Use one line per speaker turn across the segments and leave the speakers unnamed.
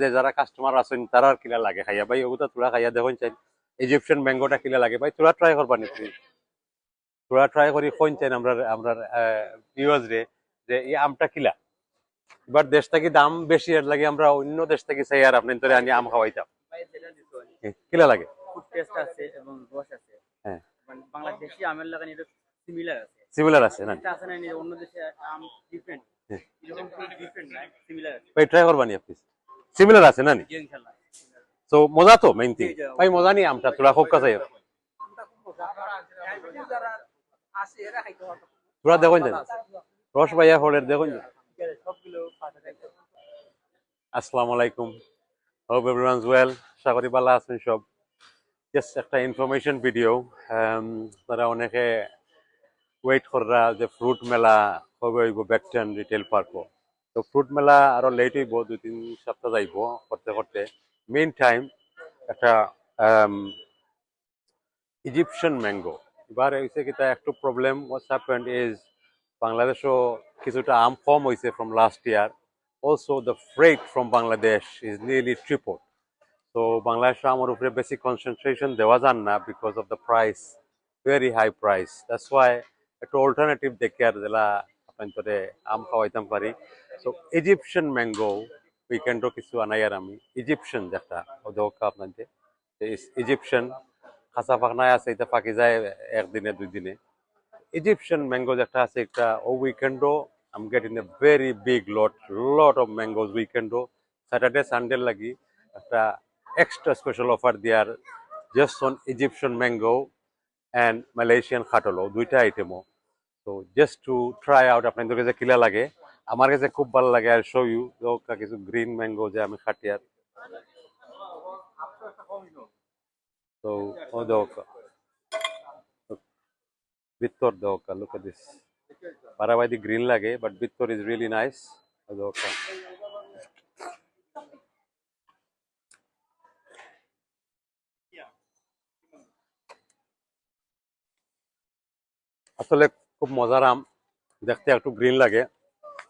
যে যারা কাস্টমার আছেন তারা আর কিলা লাগে খাইয়া। ভাই ওগুলো তোরা খাইয়া দেখুন চাই ইজিপশিয়ান ম্যাঙ্গোটা কিলা লাগে। ভাই তোরা ট্রাই করবা নি তোরা ট্রাই করি কোন চাই আমরা আমরা ভিউয়ার্স রে যে এই আমটা কিলা? এবার দেশ থেকে দাম বেশি এর লাগে আমরা অন্য দেশ থেকে চাই আর আপনি তোরে আনি আম খাওয়াইতাম কিলা লাগে?
ফুড টেস্ট আছে এবং রস আছে।
হ্যাঁ।
বাংলাদেশি আমের লাগানি এটা সিমিলার আছে।
সিমিলার আছে না?
আছে না অন্য দেশে আম ডিফারেন্ট। এরকম ডিফারেন্ট না সিমিলার আছে।
ভাই ট্রাই করবা নি প্লিজ সিমিলার আছে না তো মজা তো
জি, জি।
ভাই মজা নি আমটা তোরা খুব কাছে তোরা দেখুন যান। রস ভাইয়া হলের
থাকে
আসসালামু আলাইকুম। হোপ এভরিওয়ানস ওয়েল আশা করি ভালো আছেন সব। জাস্ট একটা ইনফরমেশন ভিডিও তারা অনেকে ওয়েট কররা যে ফ্রুট মেলা কবে হইব ব্যাকটেন রিটেল পার্কও তো ফ্রুট মেলা আরও লেট হইব দুই তিন সপ্তাহ যাইব করতে করতে। মেইন টাইম একটা ইজিপশিয়ান ম্যাঙ্গো এবার হয়েছে কিতা একটু প্রবলেম ওয়াটস হ্যাপেন্ড ইজ বাংলাদেশও কিছুটা আম কম হয়েছে from last year also, the freight from Bangladesh is nearly tripled. So, Bangladesh আমার উপরে বেশি concentration দেওয়া যান না because of the price very high price That's why একটু অল্টারনেটিভ দেখে আর জেলা আপনার আম খাওয়াইতাম পারি। সো ইজিপশিয়ান ম্যাঙ্গো উইকেন্ডও কিছু আনাই আর আমি। ইজিপশিয়ান যেটা ওদেরকে আপনাদের। ইজিপশিয়ান খাঁচা ফাঁকনায় আছে এটা ফাঁকি যায় একদিনে দুই দিনে ইজিপশিয়ান ম্যাঙ্গো যেটা আছে একটা ও উইকেন্ডও I'm getting a very big lot, lot of mangoes weekend. Saturday, Sunday lagi, একটা extra special offer there just on Egyptian mango and Malaysian khatolo, দুইটা আইটেমও তো জাস্ট টু ট্রাই আউট আপনাদের কাছে কিলা লাগে আমার কাছে খুব ভালো লাগে আর শো ইউ কিছু গ্রিন ম্যাঙ্গো যে আমি খাটিয়ার তো ও দোকা ভিতর দোকা লুক এট দিস বারাবাদি গ্রিন লাগে বাট ভিতর ইজ রিয়েলি নাইস ও দোকা আসলে খুব মজার আম। দেখতে একটু গ্রিন লাগে।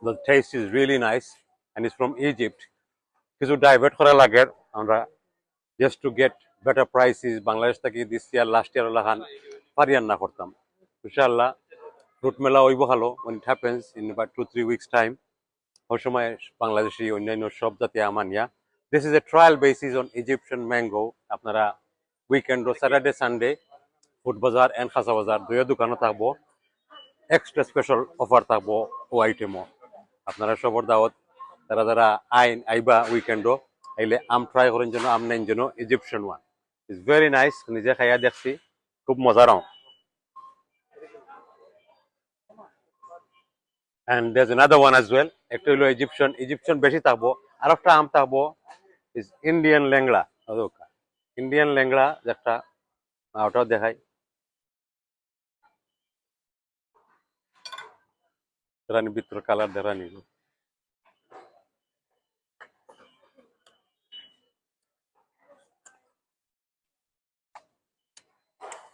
The taste is really nice and is from Egypt কিছু ডাইভার্ট করা লাগে। আমরা just to get better prices Bangladesh থেকে দিস ইয়ার লাস্ট ইয়ার লাখান পারিয়ান না করতাম। ইনশাআল্লাহ ফ্রুট মেলা হইব ভালো। When it happens, in about two, three weeks time, ওই সময় বাংলাদেশি অন্যান্য সব জাতি Amania this is a trial basis on Egyptian mango আপনারা weekend O Saturday Sunday food bazaar and খাসা বাজার দুইও দোকানও থাকব। এক্সট্রা স্পেশাল অফার থাকব ও আইটেমও আপনারা সবর দাওয়াত যারা যারা আইন আইবা উইকেন্ডও আইলে আম ট্রাই করেন যেন আম নেন যেন Egyptian one is very nice নিজে খাইয়া দেখছি খুব মজার and there's another one as well একটা হলো ইজিপশিয়ান ইজিপশিয়ান বেশি থাকব আর একটা আম থাকব is Indian langra Indian langra ah, ওটাও দেখাই। দেখানি ভিতর কালার দেখানি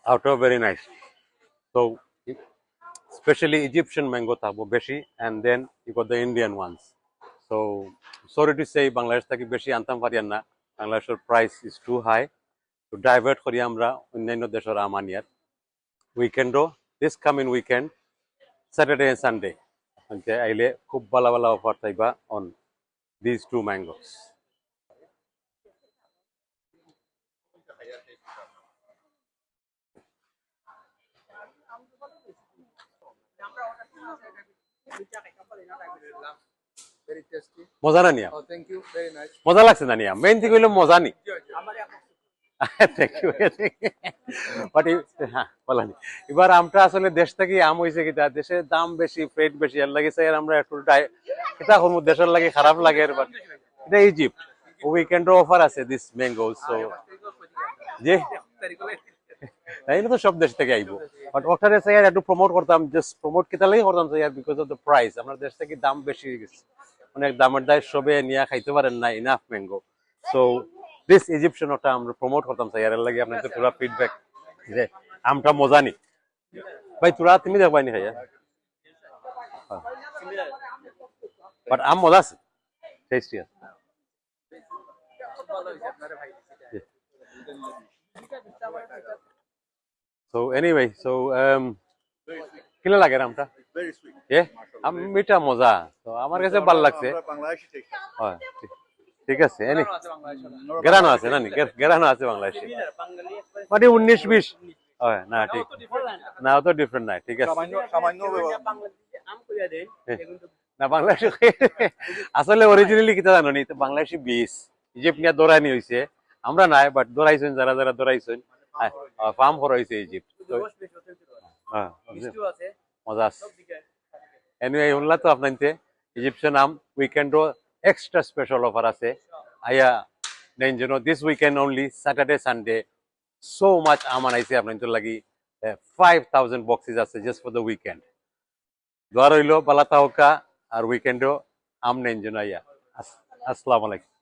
ওটাও ভেরি নাইস তো especially Egyptian mango থাকব বেশি then you got the Indian ones. So, sorry to say Bangladesh থেকে বেশি আনতাম পারি না বাংলাদেশের প্রাইস ইজ টু হাই তো ডাইভার্ট করি আমরা অন্যান্য দেশের আমানিয়ার উইকেন্ডও this coming weekend Saturday and Sunday আইলে খুব ভালো ভালো অফার থাকবা অন দিস টু ম্যাঙ্গোস মজা না নিয়া?
Oh.
মজা লাগছে না নিয়া? মেইন থিং হইল মজা নি? এবার আমটা আসলে দেশ থেকে আম হয়েছে কিটা দেশের দাম বেশি ফ্রেট বেশি স্যার আমরা একটু কিতা দেশের লাগে খারাপ লাগে বাট এটা ইজিপ্ট উইকেন্ড অফার আছে দিস ম্যাঙ্গো সো সব দেশ থেকে আইবো। বাট ওখানে স্যার একটু প্রমোট করতাম জাস্ট প্রমোট লাগে করতাম sir because of the price আমরা দেশ থেকে দাম বেশি গেছে। অনেক দামের দায় সবে নিয়ে খাইতে পারেন না enough mango so this Egyptian ওটা আমরা প্রমোট করতাম স্যার এর লাগে আপনাদের পুরো ফিডব্যাক যে আমটা মজা নি ভাই তোরা তুমি দেখবাই নি খাইয়া বাট আম মজা আছে টেস্টি আছে
ভালো হয়েছে আপনারা ভাই
So anyway, so um, কিনা লাগে আমটা
Very sweet.
এ আম মিঠা মজা তো আমার কাছে ভালো লাগছে
আমরা বাংলাদেশি taste.
হয় ঠিক- ঠিক আছে এনি
আছে বাংলাদেশে
গেরানো আছে না নি গেরানো আছে বাংলাদেশে
সিমিলার বাঙালি একবারে
মানে উনিশ বিশ হয় না ঠিক
বললেন
না তো ডিফারেন্ট নাই ঠিক আছে
সামান্য সামান্য
বাংলাদেশে আম কইয়া দেন
হ্যাঁ।
এগুলো তো
না বাংলাদেশে আসলে অরিজিনালি কিতা জানো নি তো বাংলাদেশি বীজ ইজিপ্ট নিয়ে দৌড়ানি হয়েছে আমরা নাই বাট দৌড়াইছেন যারা যারা দৌড়াইছেন ফার্ম করা হয়েছে ইজিপ্ট তো
রস বেশ অতিরিক্ত রস।
হ্যাঁ
মিষ্টিও আছে
মজা আছে
সব দিকে
এনিওয়ে শুনলা তো আপনাইতে ইজিপশিয়ান আম উইকেন্ডও এক্সট্রা স্পেশাল অফার আছে। আইয়া নেন যেন this weekend only Saturday Sunday so much আমান আইসে আপনার লাগি ফাইভ থাউজেন্ড বক্সেস আছে জাস্ট ফর দ্য উইকেন্ড দোয়া রইল, বালা তাহকা, আর উইকেন্ডও আম নেন যেন আইয়া আস- আসসালামু আলাইকুম।